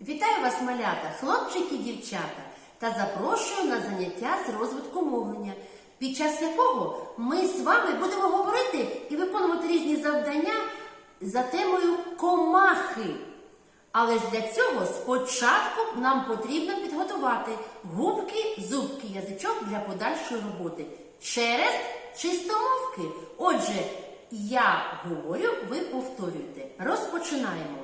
Вітаю вас, малята, хлопчики дівчата, та запрошую на заняття з розвитку мовлення, під час якого ми з вами будемо говорити і виконувати різні завдання за темою комахи. Але ж для цього спочатку нам потрібно підготувати губки, зубки, язичок для подальшої роботи через чистомовки. Отже, я говорю, ви повторюєте. Розпочинаємо.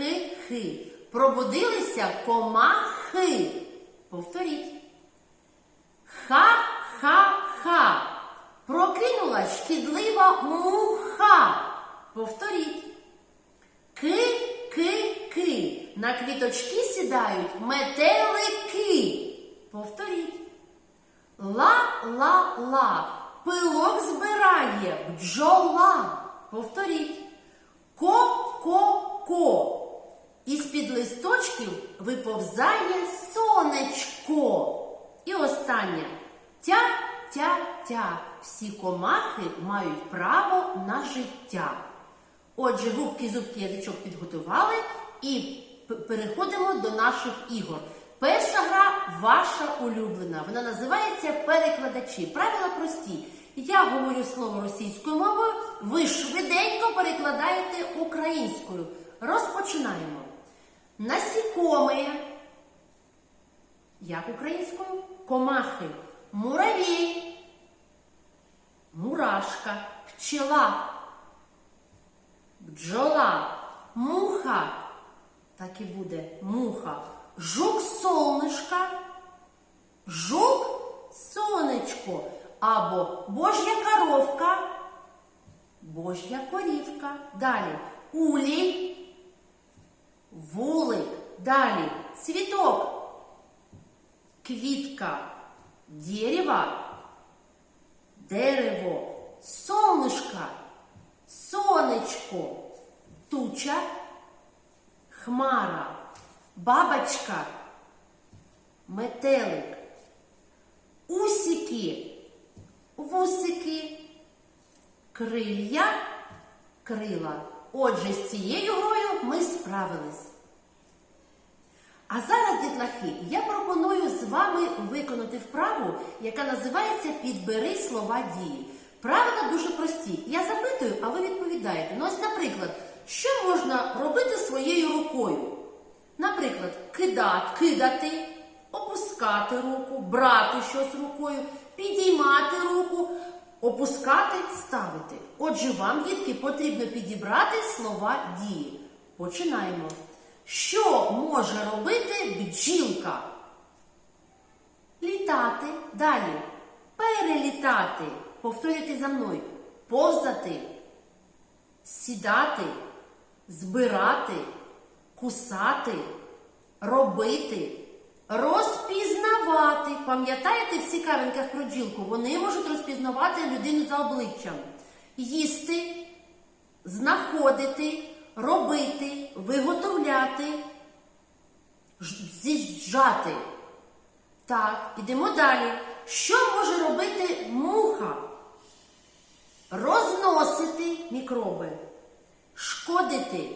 Хи-хи-хи. Пробудилися комахи. Повторіть. Ха-ха-ха. Прокинула шкідлива муха. Повторіть. Ки-ки-ки. На квіточки сідають метелики. Повторіть. Ла-ла-ла. Пилок збирає бджола. Повторіть. Ко-ко-ко. Із-під листочків виповзає сонечко. І останнє. Тя-тя-тя. Всі комахи мають право на життя. Отже, губки, зубки, язичок підготували і переходимо до наших ігор. Перша гра ваша улюблена. Вона називається перекладачі. Правила прості. Я говорю слово російською мовою, ви швиденько перекладаєте українською. Розпочинаємо. Насікомые. Як українською? Комахи. Муравей. Мурашка. Пчела бджола, муха, так і буде муха, жук солнишка, жук сонечко, або божя коровка, божя корівка. Далі улі, вулик, далі цвіток, квітка, дерево, дерево, солнышко, сонечко, туча, хмара, бабочка, метелик, усики, вусики, крилья, крила. Отже, з цією грою ми справились. А зараз, дітлахи, я пропоную з вами виконати вправу, яка називається Підбери слова дії. Правила дуже прості. Я запитую, а ви відповідаєте. Ну, ось, наприклад, що можна робити своєю рукою? Наприклад, кидати, кидати, опускати руку, брати щось рукою, підіймати руку, опускати, ставити. Отже, вам, дітки, потрібно підібрати слова дії. Починаємо. Що може робити бджілка? Літати. Далі. Перелітати. Повторюйте за мною. Повзати. Сідати. Збирати. Кусати. Робити. Розпізнавати. Пам'ятаєте в цікавинках про бджілку? Вони можуть розпізнавати людину за обличчям. Їсти. Знаходити. Робити. Виготовляти. З'їжджати. Так, ідемо далі. Що може робити муха? Розносити мікроби, шкодити,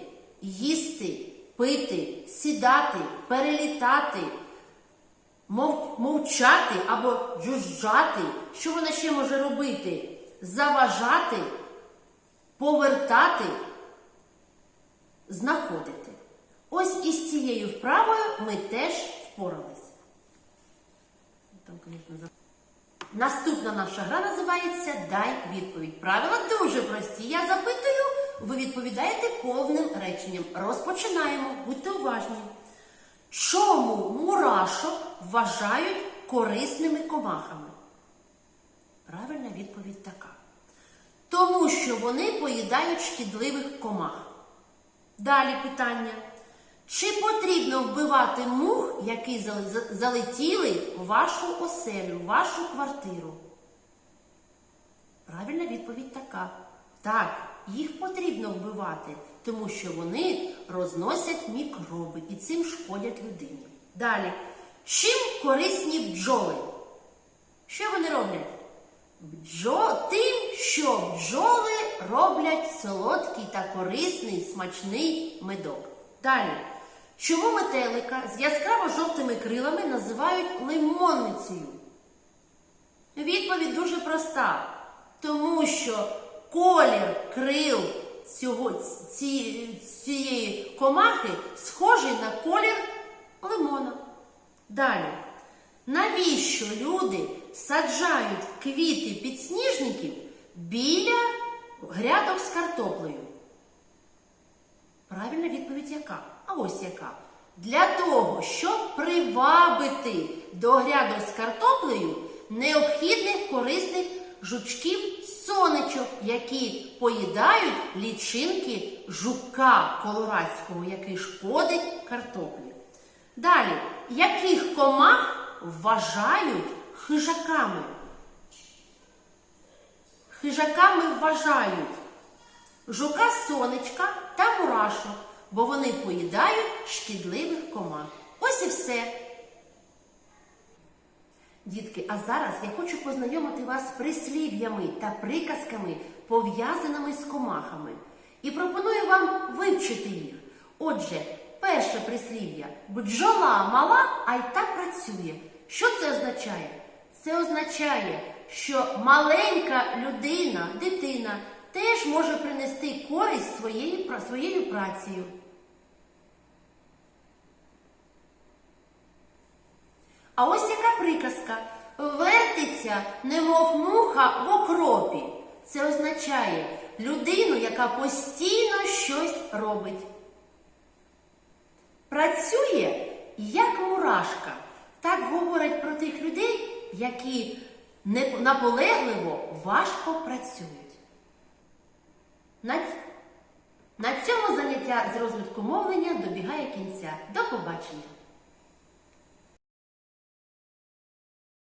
їсти, пити, сідати, перелітати, мов- мовчати або джужжати. Що вона ще може робити? Заважати, повертати, знаходити. Ось із цією вправою ми теж впорались. Наступна наша гра називається Дай відповідь. Правила дуже прості. Я запитую, ви відповідаєте повним реченням. Розпочинаємо, будьте уважні. Чому мурашок вважають корисними комахами? Правильна відповідь така. Тому що вони поїдають шкідливих комах. Далі питання. Чи потрібно вбивати мух, які залетіли в вашу оселю, в вашу квартиру? Правильна відповідь така. Так, їх потрібно вбивати, тому що вони розносять мікроби і цим шкодять людині. Далі. Чим корисні бджоли? Що вони роблять? Бджо... Тим, що бджоли роблять солодкий та корисний смачний медок. Далі. Чому метелика з яскраво жовтими крилами називають лимонницею? Відповідь дуже проста. Тому що колір крил цього, ці, цієї комахи схожий на колір лимона. Далі. Навіщо люди саджають квіти підсніжників біля грядок з картоплею? Правильна відповідь яка? А ось яка. Для того, щоб привабити до грядок з картоплею необхідних корисних жучків сонечок, які поїдають лічинки жука колорадського, який шкодить картоплі. Далі, яких комах вважають хижаками? Хижаками вважають жука сонечка та мурашок, бо вони поїдають шкідливих комах. Ось і все. Дітки, а зараз я хочу познайомити вас з прислів'ями та приказками, пов'язаними з комахами. І пропоную вам вивчити їх. Отже, перше прислів'я бджола мала, а й так працює. Що це означає? Це означає, що маленька людина, дитина теж може принести користь своєю, своєю працею. А ось яка приказка. Вертиться, немов муха в окропі. Це означає людину, яка постійно щось робить. Працює як мурашка. Так говорять про тих людей, які наполегливо важко працюють. На, ць- на цьому заняття з розвитку мовлення добігає кінця. До побачення!